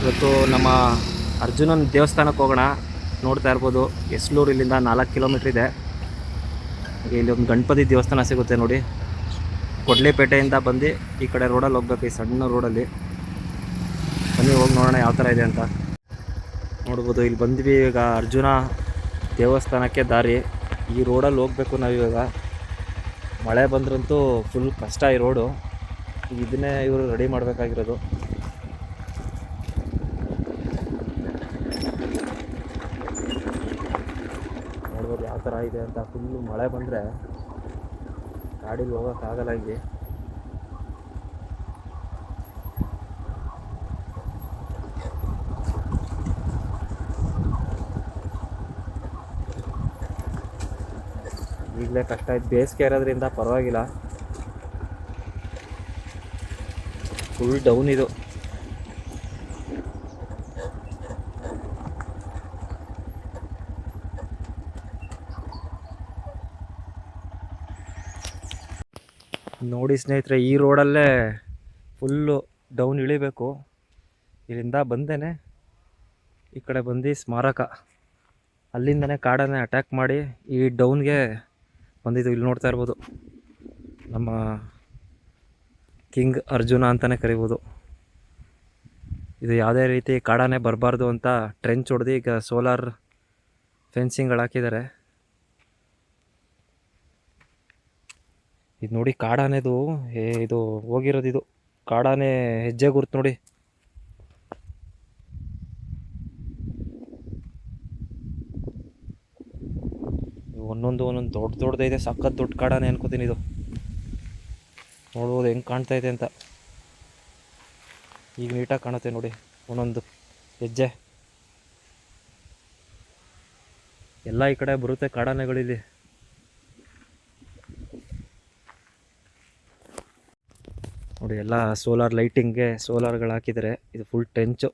ಇವತ್ತು ನಮ್ಮ ಅರ್ಜುನನ ದೇವಸ್ಥಾನಕ್ಕೆ ಹೋಗೋಣ ನೋಡ್ತಾ ಇರ್ಬೋದು. ಎಸ್ಲೂರು ಇಲ್ಲಿಂದ ನಾಲ್ಕು ಕಿಲೋಮೀಟ್ರ್ ಇದೆ. ಇಲ್ಲಿ ಒಂದು ಗಣಪತಿ ದೇವಸ್ಥಾನ ಸಿಗುತ್ತೆ ನೋಡಿ. ಕೊಡ್ಲಿಪೇಟೆಯಿಂದ ಬಂದು ಈ ಕಡೆ ರೋಡಲ್ಲಿ ಹೋಗ್ಬೇಕು, ಈ ಸಣ್ಣ ರೋಡಲ್ಲಿ. ಬನ್ನಿ, ಹೋಗಿ ನೋಡೋಣ ಯಾವ ಥರ ಇದೆ ಅಂತ. ನೋಡ್ಬೋದು, ಇಲ್ಲಿ ಬಂದ್ವಿ ಈಗ ಅರ್ಜುನ ದೇವಸ್ಥಾನಕ್ಕೆ ದಾರಿ. ಈ ರೋಡಲ್ಲಿ ಹೋಗಬೇಕು ನಾವಿವಾಗ ಮಳೆ ಬಂದ್ರಂತೂ ಫುಲ್ ಕಷ್ಟ ಈ ರೋಡು. ಇದನ್ನೇ ಇವರು ರೆಡಿ ಮಾಡಬೇಕಾಗಿರೋದು ನೋಡ್ಬೋದು ಯಾವ ಥರ ಇದೆ ಅಂತ ಫುಲ್ಲು ಮಳೆ ಬಂದರೆ ಗಾಡೀಲಿ ಹೋಗೋಕ್ಕಾಗಲ್ಲ ಇಲ್ಲಿ. ಈಗಲೇ ಕಷ್ಟ ಆಯ್ತು. ಬೇಸಿಗೆ ಇರೋದ್ರಿಂದ ಪರವಾಗಿಲ್ಲ. ಫುಲ್ ಡೌನ್ ಇದು. ನೋಡಿ ಸ್ನೇಹಿತರೆ, ಈ ರೋಡಲ್ಲೇ ಫುಲ್ಲು ಡೌನ್ ಇಳಿಬೇಕು. ಇಲ್ಲಿಂದ ಬಂದೇನೆ, ಈ ಕಡೆ ಬಂದು ಸ್ಮಾರಕ. ಅಲ್ಲಿಂದನೇ ಕಾಡನ್ನೇ ಅಟ್ಯಾಕ್ ಮಾಡಿ ಈ ಡೌನ್ಗೆ ಬಂದಿದ್ದು ಇಲ್ಲಿ ನೋಡ್ತಾ ಇರ್ಬೋದು. ನಮ್ಮ ಕಿಂಗ್ ಅರ್ಜುನ ಅಂತಲೇ ಕರಿಬೋದು. ಇದು ಯಾವುದೇ ರೀತಿ ಕಾಡಾನೆ ಬರಬಾರ್ದು ಅಂತ ಟ್ರೆಂಚ್ ಹೊಡೆದು ಈಗ ಸೋಲಾರ್ ಫೆನ್ಸಿಂಗ್ಗಳು ಹಾಕಿದ್ದಾರೆ. ಇದು ನೋಡಿ ಕಾಡಾನೆದು. ಏ, ಇದು ಹೋಗಿರೋದು ಇದು. ಕಾಡಾನೆ ಹೆಜ್ಜೆ ಗುರುತು ನೋಡಿ. ಒಂದೊಂದು ಒಂದೊಂದು ದೊಡ್ಡ ದೊಡ್ಡದೈತೆ ಸಖತ್ ದೊಡ್ಡ ಕಾಡಾನೆ ಅನ್ಕೋತೀನಿ ಇದು. ನೋಡ್ಬೋದು ಹೆಂಗೆ ಕಾಣ್ತಾ ಇದೆ ಅಂತ. ಈಗ ನೀಟಾಗಿ ಕಾಣುತ್ತೆ ನೋಡಿ ಒಂದೊಂದು ಹೆಜ್ಜೆ. ಎಲ್ಲ ಈ ಕಡೆ ಬರುತ್ತೆ ಕಾಡಾನೆಗಳಿಲ್ಲಿ. ನೋಡಿ, ಎಲ್ಲ ಸೋಲಾರ್ ಲೈಟಿಂಗ್ಗೆ ಸೋಲಾರ್ಗಳು ಹಾಕಿದರೆ ಇದು ಫುಲ್ ಟೆಂಚು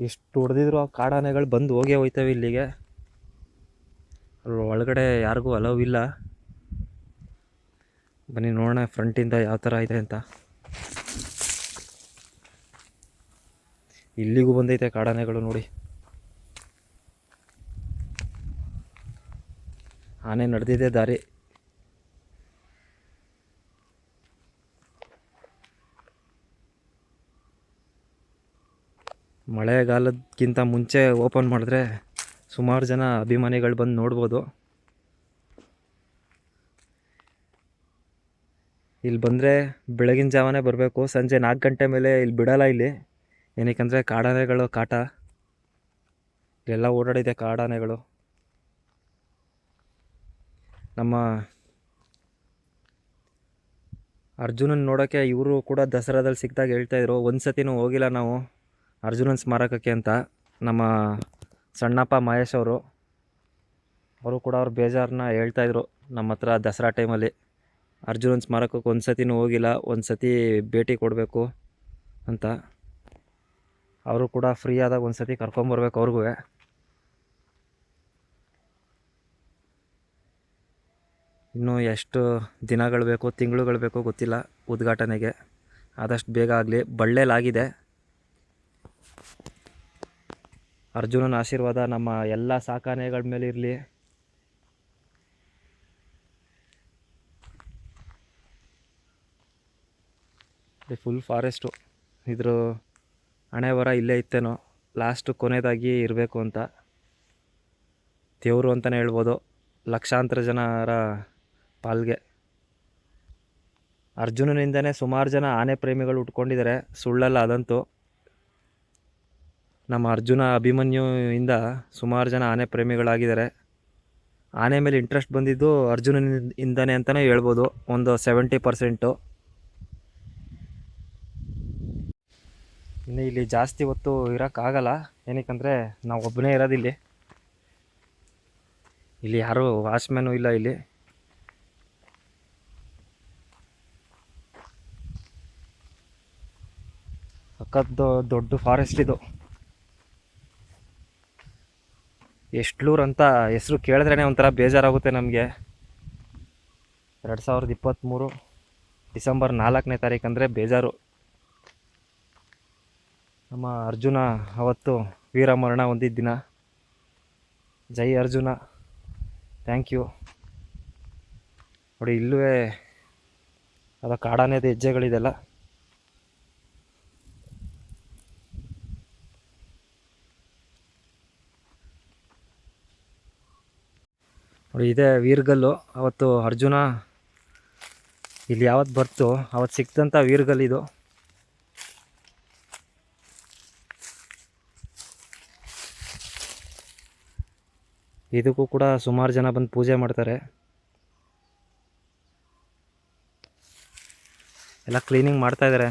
ಎಷ್ಟು ಹೊಡೆದಿದ್ರು ಆ ಕಾಡಾನೆಗಳು ಬಂದು ಹೋಗೇ ಹೋಯ್ತವೆ ಇಲ್ಲಿಗೆ. ಒಳಗಡೆ ಯಾರಿಗೂ ಅಲವ್ ಇಲ್ಲ. ಬನ್ನಿ ನೋಡೋಣ ಫ್ರಂಟಿಂದ ಯಾವ ಥರ ಇದೆ ಅಂತ. ಇಲ್ಲಿಗೂ ಬಂದೈತೆ ಕಾಡಾನೆಗಳು ನೋಡಿ. ಆನೆ ನಡೆದಿದೆ ದಾರಿ. ಮಳೆಗಾಲದಕ್ಕಿಂತ ಮುಂಚೆ ಓಪನ್ ಮಾಡಿದ್ರೆ ಸುಮಾರು ಜನ ಅಭಿಮಾನಿಗಳು ಬಂದು ನೋಡ್ಬೋದು. ಇಲ್ಲಿ ಬಂದರೆ ಬೆಳಗಿನ ಜಾವನೇ ಬರಬೇಕು. ಸಂಜೆ ನಾಲ್ಕು ಗಂಟೆ ಮೇಲೆ ಇಲ್ಲಿ ಬಿಡಲ್ಲ ಇಲ್ಲಿ. ಏನಕ್ಕೆಂದರೆ ಕಾಡಾನೆಗಳು ಕಾಟ. ಇಲ್ಲೆಲ್ಲ ಓಡಾಡಿದೆ ಕಾಡಾನೆಗಳು. ನಮ್ಮ ಅರ್ಜುನನ್ ನೋಡೋಕ್ಕೆ ಇವರು ಕೂಡ ದಸರಾದಲ್ಲಿ ಸಿಕ್ಕಿದಾಗ ಹೇಳ್ತಾಯಿದ್ರು ಒಂದು ಸತಿನೂ ಹೋಗಿಲ್ಲ ನಾವು. ಅರ್ಜುನನ್ ಸ್ಮಾರಕಕ್ಕೆ ಅಂತ ನಮ್ಮ ಸಣ್ಣಪ್ಪ ಮಹೇಶ್ ಅವರು ಅವರು ಕೂಡ ಅವ್ರ ಬೇಜಾರನ್ನ ಹೇಳ್ತಾಯಿದ್ರು ನಮ್ಮ ಹತ್ರ ದಸರಾ ಟೈಮಲ್ಲಿ ಅರ್ಜುನನ್ ಸ್ಮಾರಕಕ್ಕೆ ಒಂದು ಸತಿನೂ ಹೋಗಿಲ್ಲ ಒಂದು ಸತಿ ಭೇಟಿ ಕೊಡಬೇಕು ಅಂತ. ಅವರು ಕೂಡ ಫ್ರೀ ಆದಾಗ ಒಂದು ಸತಿ ಕರ್ಕೊಂಬರ್ಬೇಕು ಅವ್ರಿಗೂ. ಇನ್ನೂ ಎಷ್ಟು ದಿನಗಳು ಬೇಕು, ತಿಂಗಳುಗಳು ಬೇಕೋ ಗೊತ್ತಿಲ್ಲ ಉದ್ಘಾಟನೆಗೆ. ಆದಷ್ಟು ಬೇಗ ಆಗಲಿ ಬಳ್ಳೇಲಾಗಿದೆ ಅರ್ಜುನನ ಆಶೀರ್ವಾದ ನಮ್ಮ ಎಲ್ಲ ಸಾಕಾನೆಗಳ ಮೇಲೆ ಇರಲಿ. ಫುಲ್ ಫಾರೆಸ್ಟು ಇದ್ರ ಹಣೆ ಬರ ಇಲ್ಲೇ ಇತ್ತೇನೋ. ಲಾಸ್ಟು ಕೊನೆಯದಾಗಿ ಇರಬೇಕು ಅಂತ. ದೇವರು ಅಂತಲೇ ಹೇಳ್ಬೋದು. ಲಕ್ಷಾಂತರ ಜನರ ಪಾಲ್ಗೆ. ಅರ್ಜುನನಿಂದನೇ ಸುಮಾರು ಜನ ಆನೆ ಪ್ರೇಮಿಗಳು ಉಟ್ಕೊಂಡಿದ್ದಾರೆ. ಸುಳ್ಳಲ್ಲ ಅದಂತೂ. ನಮ್ಮ ಅರ್ಜುನ ಅಭಿಮನ್ಯು ಇಂದ ಸುಮಾರು ಜನ ಆನೆ ಪ್ರೇಮಿಗಳಾಗಿದ್ದಾರೆ. ಆನೆ ಮೇಲೆ ಇಂಟ್ರೆಸ್ಟ್ ಬಂದಿದ್ದು ಅರ್ಜುನನಿಂದನೇ ಅಂತಲೇ ಹೇಳ್ಬೋದು. ಒಂದು ಸೆವೆಂಟಿ ಪರ್ಸೆಂಟು ಇನ್ನು ಇಲ್ಲಿ ಜಾಸ್ತಿ ಹೊತ್ತು ಇರೋಕ್ಕಾಗಲ್ಲ ಏನಕ್ಕಂದರೆ ನಾವು ಒಬ್ಬನೇ ಇರೋದಿಲ್ಲಿ ಇಲ್ಲಿ. ಯಾರೂ ವಾಚ್ಮ್ಯಾನು ಇಲ್ಲ ಇಲ್ಲಿ. ಸಖತ್ ದೊಡ್ಡ ಫಾರೆಸ್ಟ್ ಇದು. ಎಷ್ಟ್ಲೂರ್ ಅಂತ ಹೆಸರು ಕೇಳಿದ್ರೇ ಒಂಥರ ಬೇಜಾರಾಗುತ್ತೆ ನಮಗೆ. ಎರಡು ಸಾವಿರದ ಇಪ್ಪತ್ತ್ಮೂರು ಡಿಸೆಂಬರ್ ನಾಲ್ಕನೇ ತಾರೀಕು ಅಂದರೆ ಬೇಜಾರು. ನಮ್ಮ ಅರ್ಜುನ ಅವತ್ತು ವೀರಮರಣ ಹೊಂದಿದ್ದ ದಿನ. ಜೈ ಅರ್ಜುನ. Thank you. ನೋಡಿ ಇಲ್ಲೂ ಅದು ಕಾಡಾನೇದು ಹೆಜ್ಜೆಗಳಿದೆಲ್ಲ. ನೋಡಿ, ಇದೇ ವೀರ್ಗಲ್ಲು. ಅವತ್ತು ಅರ್ಜುನ ಇಲ್ಲಿ ಯಾವತ್ತು ಬರ್ತು ಅವತ್ತು ಸಿಕ್ತಂಥ ವೀರ್ಗಲ್ ಇದು. ಇದಕ್ಕೂ ಕೂಡ ಸುಮಾರು ಜನ ಬಂದು ಪೂಜೆ ಮಾಡ್ತಾರೆ. ಎಲ್ಲ ಕ್ಲೀನಿಂಗ್ ಮಾಡ್ತಾ ಇದ್ದಾರೆ